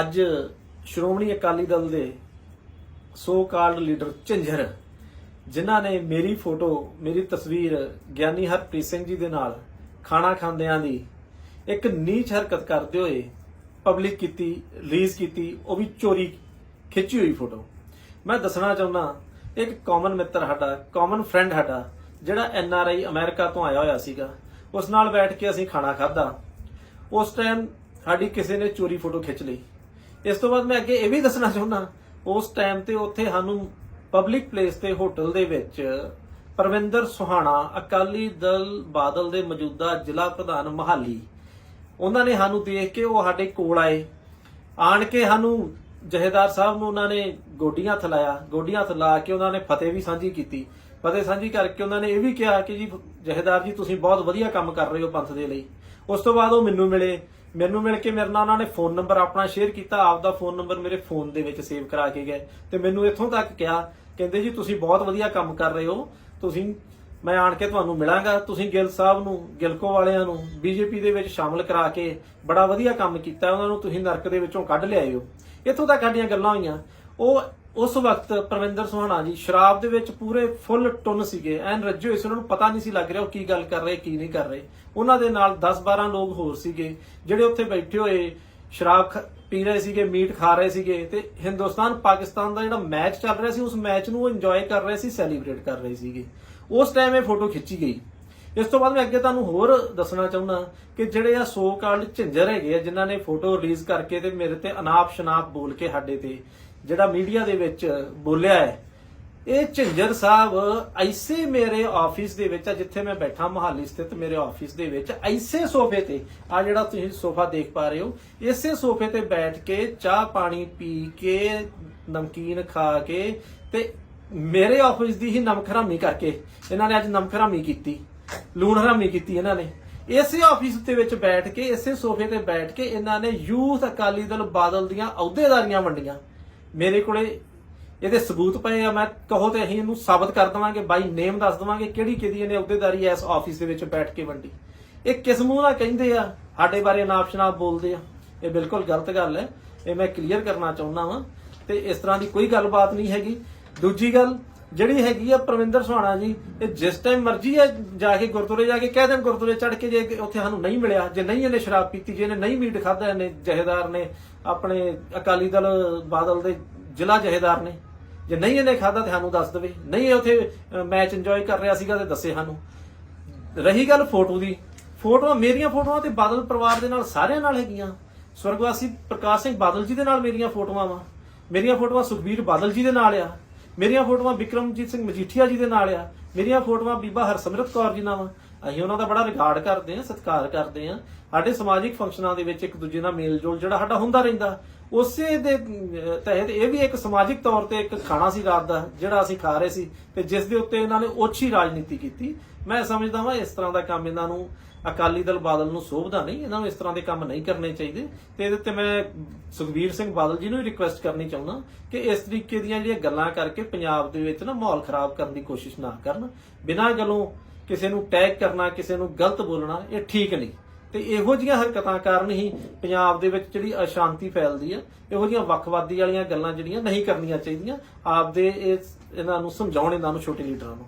ਅੱਜ ਸ਼੍ਰੋਮਣੀ ਅਕਾਲੀ ਦਲ ਦੇ so called leader ਝੰਜਰ, ਜਿਨ੍ਹਾਂ ਨੇ ਮੇਰੀ ਫੋਟੋ, ਮੇਰੀ ਤਸਵੀਰ ਗਿਆਨੀ ਹਰਪ੍ਰੀਤ ਸਿੰਘ ਜੀ ਦੇ ਨਾਲ ਖਾਣਾ ਖਾਂਦਿਆਂ ਦੀ ਇੱਕ ਨੀਚ ਹਰਕਤ ਕਰਦੇ ਹੋਏ ਪਬਲਿਕ ਕੀਤੀ ਰਿਲੀਜ਼ ਕੀਤੀ, ਉਹ ਵੀ ਚੋਰੀ ਖਿੱਚੀ ਹੋਈ ਫੋਟੋ। ਮੈਂ ਦੱਸਣਾ ਚਾਹੁੰਦਾ, ਇੱਕ ਕਾਮਨ ਮਿੱਤਰ ਸਾਡਾ ਕਾਮਨ ਫਰੈਂਡ ਸਾਡਾ, ਜਿਹੜਾ ਐਨ ਆਰ ਆਈ ਅਮਰੀਕਾ ਤੋਂ ਆਇਆ ਹੋਇਆ ਸੀਗਾ, ਉਸ ਨਾਲ ਬੈਠ ਕੇ ਅਸੀਂ ਖਾਣਾ ਖਾਧਾ। ਉਸ ਟਾਈਮ ਸਾਡੀ ਕਿਸੇ ਨੇ ਚੋਰੀ ਫੋਟੋ ਖਿੱਚ ਲਈ। ਇਸ ਤੋਂ ਬਾਅਦ ਮੈਂ ਅੱਗੇ ਇਹ ਵੀ ਦੱਸਣਾ ਚਾਹੁੰਦਾ, ਉਸ ਟਾਈਮ ਤੇ ਉੱਥੇ ਸਾਨੂੰ ਪਬਲਿਕ ਪਲੇਸ ਤੇ ਹੋਟਲ ਦੇ ਵਿੱਚ ਪਰਵਿੰਦਰ ਸੁਹਾਣਾ, ਅਕਾਲੀ ਦਲ ਬਾਦਲ ਦੇ ਮੌਜੂਦਾ ਜ਼ਿਲ੍ਹਾ ਪ੍ਰਧਾਨ ਮਹਾਲੀ, ਉਹਨਾਂ ਨੇ ਸਾਨੂੰ ਦੇਖ ਕੇ ਉਹ ਸਾਡੇ ਕੋਲ ਆਏ। ਆਣ ਕੇ ਸਾਨੂੰ ਜਹੇਦਾਰ ਸਾਹਿਬ ਨੂੰ ਉਹਨਾਂ ਨੇ ਗੋਡੀਆਂ ਥਲਾਇਆ, ਗੋਡੀਆਂ ਥਲਾ ਕੇ ਉਹਨਾਂ ਨੇ ਫਤਿਹ ਵੀ ਸਾਂਝੀ ਕੀਤੀ। ਫਤਿਹ ਸਾਂਝੀ ਕਰਕੇ ਉਹਨਾਂ ਨੇ ਇਹ ਵੀ ਕਿਹਾ ਕਿ ਜੀ ਜਹੇਦਾਰ ਜੀ, ਤੁਸੀਂ ਬਹੁਤ ਵਧੀਆ ਕੰਮ ਕਰ ਰਹੇ ਹੋ ਪੰਥ ਦੇ ਲਈ। ਉਸ ਤੋਂ ਬਾਅਦ ਉਹ ਮੈਨੂੰ ਮਿਲੇ। ਮੈਨੂੰ ਮਿਲ ਕੇ ਮੇਰੇ ਨਾਲ ਉਹਨਾਂ ਨੇ ਫੋਨ ਨੰਬਰ ਆਪਣਾ ਸ਼ੇਅਰ ਕੀਤਾ, ਆਪਦਾ ਫੋਨ ਨੰਬਰ ਮੇਰੇ ਫੋਨ ਦੇ ਵਿੱਚ ਸੇਵ ਕਰਾ ਕੇ ਗਏ। ਤੇ ਮੈਨੂੰ ਇੱਥੋਂ ਤੱਕ ਕਿਹਾ, ਕਹਿੰਦੇ ਜੀ ਤੁਸੀਂ ਬਹੁਤ ਵਧੀਆ ਕੰਮ ਕਰ ਰਹੇ ਹੋ, ਤੁਸੀਂ, ਮੈਂ ਆਣ ਕੇ ਤੁਹਾਨੂੰ ਮਿਲਾਂਗਾ। ਤੁਸੀਂ ਗਿੱਲ ਸਾਹਿਬ ਨੂੰ, ਗਿਲਕੋ ਵਾਲਿਆਂ ਨੂੰ, ਬੀਜੇਪੀ ਦੇ ਵਿੱਚ ਸ਼ਾਮਲ ਕਰਾ ਕੇ ਬੜਾ ਵਧੀਆ ਕੰਮ ਕੀਤਾ, ਉਹਨਾਂ ਨੂੰ ਤੁਸੀਂ ਨਰਕ ਦੇ ਵਿੱਚੋਂ ਕੱਢ ਲਿਆਏ ਹੋ। ਇੱਥੋਂ ਤੱਕ ਸਾਡੀਆਂ ਗੱਲਾਂ ਹੋਈਆਂ। ਉਹ ਉਸ ਵਕਤ ਪ੍ਰਵਿੰਦਰ ਸੁਹਾਣਾ ਜੀ, ਸ਼ਰਾਬ ਦੇ ਵਿੱਚ ਪੂਰੇ ਫੁੱਲ ਟੁੰਨ ਸੀਗੇ, ਐਨ ਰੱਜੇ ਹੋਏ ਸੀ, ਉਹਨਾਂ ਨੂੰ ਪਤਾ ਨਹੀਂ ਸੀ ਲੱਗ ਰਿਹਾ ਉਹ ਕੀ ਗੱਲ ਕਰ ਰਹੇ, ਕੀ ਨਹੀਂ ਕਰ ਰਹੇ। ਉਹਨਾਂ ਦੇ ਨਾਲ 10-12 ਲੋਕ ਹੋਰ ਸੀਗੇ, ਜਿਹੜੇ ਉੱਥੇ ਬੈਠੇ ਹੋਏ ਸ਼ਰਾਬ ਪੀ ਰਹੇ ਸੀਗੇ, ਮੀਟ ਖਾ ਰਹੇ ਸੀਗੇ ਤੇ ਹਿੰਦੁਸਤਾਨ, ਪਾਕਿਸਤਾਨ ਦਾ ਜਿਹੜਾ ਮੈਚ ਚੱਲ ਰਿਹਾ ਸੀ, ਉਸ ਮੈਚ ਨੂੰ ਇੰਜੋਏ ਕਰ ਰਹੇ ਸੀ ਸੈਲੀਬ੍ਰੇਟ ਕਰ ਰਹੇ ਸੀਗੇ। ਉਸ ਟਾਈਮ ਇਹ ਫੋਟੋ ਖਿੱਚੀ ਗਈ। ਇਸ ਤੋਂ ਬਾਅਦ ਮੈਂ ਅੱਗੇ ਤੁਹਾਨੂੰ ਹੋਰ ਦੱਸਣਾ ਚਾਹੁੰਦਾ ਕਿ ਜਿਹੜੇ ਆ ਸੋ ਕਾਲਡ ਝਿੰਜਰ ਹੈਗੇ ਆ, ਜਿਨ੍ਹਾਂ ਨੇ ਫੋਟੋ ਰਿਲੀਜ਼ ਕਰਕੇ ਤੇ ਮੇਰੇ ਤੇ ਅਨਾਪ ਸ਼ਨਾਪ ਬੋਲ ਕੇ ਸਾਡੇ ਤੇ ਜਿਹੜਾ ਮੀਡੀਆ ਦੇ ਵਿੱਚ ਬੋਲਿਆ ਹੈ, ਇਹ ਝਿੰਜਰ ਸਾਹਿਬ ਐਸੇ ਮੇਰੇ ਆਫਿਸ ਦੇ ਵਿੱਚ ਆ ਜਿੱਥੇ ਮੈਂ ਬੈਠਾ ਮਹਾਲੀ ਸਥਿਤ ਮੇਰੇ ਆਫਿਸ ਦੇ ਵਿੱਚ, ਐਸੇ ਸੋਫੇ ਤੇ। ਆ ਜਿਹੜਾ ਤੁਸੀਂ ਸੋਫਾ ਦੇਖ ਪਾ ਰਹੇ ਹੋ, ਇਸੇ ਸੋਫੇ ਤੇ ਬੈਠ ਕੇ ਚਾਹ ਪਾਣੀ ਪੀ ਕੇ, ਨਮਕੀਨ ਖਾ ਕੇ ਤੇ ਮੇਰੇ ਆਫਿਸ ਦੀ ਹੀ ਨਮਕ ਕਰਕੇ ਇਹਨਾਂ ਨੇ ਅੱਜ ਨਮਕ ਕੀਤੀ ਲੂਣ ਹਰਾਮੀ ਕੀਤੀ ਇਹਨਾਂ ਨੇ। ਇਸੇ ਆਫਿਸ ਦੇ ਵਿੱਚ ਬੈਠ ਕੇ, ਇਸੇ ਸੋਫੇ ਤੇ ਬੈਠ ਕੇ ਇਹਨਾਂ ਨੇ ਯੂਥ ਅਕਾਲੀ ਦਲ ਬਾਦਲ ਦੀਆਂ ਅਹੁਦੇਦਾਰੀਆਂ ਵੰਡੀਆਂ। ਮੇਰੇ ਕੋਲੇ ਇਹਦੇ ਸਬੂਤ ਪਏ ਆ, ਮੈਂ ਕਹੋ ਤੇ ਅਸੀਂ ਇਹਨੂੰ ਸਾਬਤ ਕਰ ਦਵਾਂਗੇ ਬਾਈ ਨੇਮ ਦੱਸ ਦਵਾਂਗੇ ਕਿਹੜੀ ਕਿਹਦੀ ਇਹਨੇ ਅਹੁਦੇਦਾਰੀ ਇਸ ਆਫਿਸ ਦੇ ਵਿੱਚ ਬੈਠ ਕੇ ਵੰਡੀ। ਇਹ ਕਿਸ ਮੂੰਹ ਨਾਲ ਕਹਿੰਦੇ ਆ? ਸਾਡੇ ਬਾਰੇ ਨਾਪ ਸ਼ਨਾਪ ਬੋਲਦੇ ਆ। ਇਹ ਬਿਲਕੁਲ ਗਲਤ ਗੱਲ ਹੈ ਇਹ ਮੈਂ ਕਲੀਅਰ ਕਰਨਾ ਚਾਹੁੰਦਾ ਵਾਂ। ਤੇ ਇਸ ਤਰ੍ਹਾਂ ਦੀ ਕੋਈ ਗੱਲਬਾਤ ਨਹੀਂ ਹੈਗੀ। ਦੂਜੀ ਗੱਲ ਜਿਹੜੀ ਹੈਗੀ ਆ ਪ੍ਰਵਿੰਦਰ ਸੁਹਾਣਾ ਜੀ, ਇਹ ਜਿਸ ਟਾਈਮ ਮਰਜ਼ੀ ਹੈ ਜਾ ਕੇ ਗੁਰਦੁਆਰੇ ਜਾ ਕੇ ਕਹਿ ਦੇਣ ਗੁਰਦੁਆਰੇ ਚੜ ਕੇ ਜੇ ਉੱਥੇ ਸਾਨੂੰ ਨਹੀਂ ਮਿਲਿਆ, ਜੇ ਨਹੀਂ ਇਹਨੇ ਸ਼ਰਾਬ ਪੀਤੀ, ਜੇ ਇਹਨੇ ਨਹੀਂ ਮੀਟ ਖਾਦਾ ਇਹਨੇ ਜਹੇਦਾਰ ਨੇ ਆਪਣੇ ਅਕਾਲੀ ਦਲ, ਬਾਦਲ ਦੇ ਜ਼ਿਲ੍ਹਾ ਜਹੇਦਾਰ ਨੇ, ਜੇ ਨਹੀਂ ਇਹਨੇ ਖਾਦਾ ਤੇ ਸਾਨੂੰ ਦੱਸ ਦੇਵੇ। ਨਹੀਂ ਇਹ ਉੱਥੇ ਮੈਚ ਇੰਜੋਏ ਕਰ ਰਿਹਾ ਸੀਗਾ ਤੇ ਦੱਸੇ ਸਾਨੂੰ। ਰਹੀ ਗੱਲ ਫੋਟੋ ਦੀ, ਫੋਟੋਆਂ ਮੇਰੀਆਂ ਫੋਟੋਆਂ ਤੇ ਬਾਦਲ ਪਰਿਵਾਰ ਦੇ ਨਾਲ ਸਾਰਿਆਂ ਨਾਲ ਹੈਗੀਆਂ। ਸਵਰਗਵਾਸੀ ਪ੍ਰਕਾਸ਼ ਸਿੰਘ ਬਾਦਲ ਜੀ ਦੇ ਨਾਲ ਮੇਰੀਆਂ ਫੋਟੋਆਂ ਵਾ। ਮੇਰੀਆਂ ਫੋਟੋਆਂ ਸੁਖਬੀਰ ਬਾਦਲ ਜੀ ਦੇ ਨਾਲ ਆ। ਮੇਰੀਆਂ ਫੋਟੋਆਂ ਵਿਕਰਮਜੀਤ ਸਿੰਘ ਮਜੀਠੀਆ ਜੀ ਦੇ ਨਾਲ ਆ। ਮੇਰੀਆਂ ਫੋਟੋਆਂ ਬੀਬਾ ਹਰਸਿਮਰਤ ਕੌਰ ਜੀ ਨਾਲ ਵਾ ਅਸੀਂ ਉਹਨਾਂ ਦਾ ਬੜਾ ਰਿਗਾਰਡ ਕਰਦੇ ਹਾਂ, ਸਤਿਕਾਰ ਕਰਦੇ ਹਾਂ। ਸਾਡੇ ਸਮਾਜਿਕ ਫੰਕਸ਼ਨਾਂ ਦੇ ਵਿੱਚ ਇੱਕ ਦੂਜੇ ਨਾਲ ਮੇਲ ਜੋਲ ਜਿਹੜਾ ਸਾਡਾ ਹੁੰਦਾ ਰਹਿੰਦਾ। ਉਸੇ ਦੇ ਤਹਿਤ ਇਹ ਵੀ ਇੱਕ ਸਮਾਜਿਕ ਤੌਰ ਤੇ ਇੱਕ ਖਾਣਾ ਸੀ ਰਾਤ ਦਾ, ਜਿਹੜਾ ਅਸੀਂ ਖਾ ਰਹੇ ਸੀ ਤੇ ਜਿਸ ਦੇ ਉੱਤੇ ਇਹਨਾਂ ਨੇ ਓਛੀ ਰਾਜਨੀਤੀ ਕੀਤੀ। ਮੈਂ ਸਮਝਦਾ ਵਾਂ ਇਸ ਤਰ੍ਹਾਂ ਦਾ ਕੰਮ ਇਹਨਾਂ ਨੂੰ ਅਕਾਲੀ ਦਲ ਬਾਦਲ ਨੂੰ ਸੋਭਦਾ ਨਹੀਂ, ਇਹਨਾਂ ਨੂੰ ਇਸ ਤਰ੍ਹਾਂ ਦੇ ਕੰਮ ਨਹੀਂ ਕਰਨੇ ਚਾਹੀਦੇ। ਤੇ ਇਹਦੇ ਤੇ ਮੈਂ ਸੁਖਬੀਰ ਸਿੰਘ ਬਾਦਲ ਜੀ ਨੂੰ ਵੀ ਰਿਕੁਐਸਟ ਕਰਨੀ ਚਾਹੁੰਦਾ ਕਿ ਇਸ ਤਰੀਕੇ ਦੀਆਂ ਜਿਹੜੀਆਂ ਗੱਲਾਂ ਕਰਕੇ ਪੰਜਾਬ ਦੇ ਵਿੱਚ ਨਾ ਮਾਹੌਲ ਖਰਾਬ ਕਰਨ ਦੀ ਕੋਸ਼ਿਸ਼ ਨਾ ਕਰਨ। ਬਿਨਾਂ ਗੱਲੋਂ ਕਿਸੇ ਨੂੰ ਟੈਗ ਕਰਨਾ, ਕਿਸੇ ਨੂੰ ਗਲਤ ਬੋਲਣਾ, ਇਹ ਠੀਕ ਨਹੀਂ। ਤੇ ਇਹੋ ਜੀਆਂ ਹਰਕਤਾਂ ਕਾਰਨ ਹੀ ਪੰਜਾਬ ਦੇ ਵਿੱਚ ਜਿਹੜੀ ਅਸ਼ਾਂਤੀ ਫੈਲਦੀ ਆ, ਇਹੋ ਜੀਆਂ ਵੱਖਵਾਦੀ ਵਾਲੀਆਂ ਗੱਲਾਂ ਜਿਹੜੀਆਂ ਨਹੀਂ ਕਰਨੀਆਂ ਚਾਹੀਦੀਆਂ, ਆਪਦੇ ਇਹ ਇਹਨਾਂ ਨੂੰ ਸਮਝਾਉਣ, ਇਹਨਾਂ ਨੂੰ ਛੋਟੇ ਲੀਡਰਾਂ ਨੂੰ।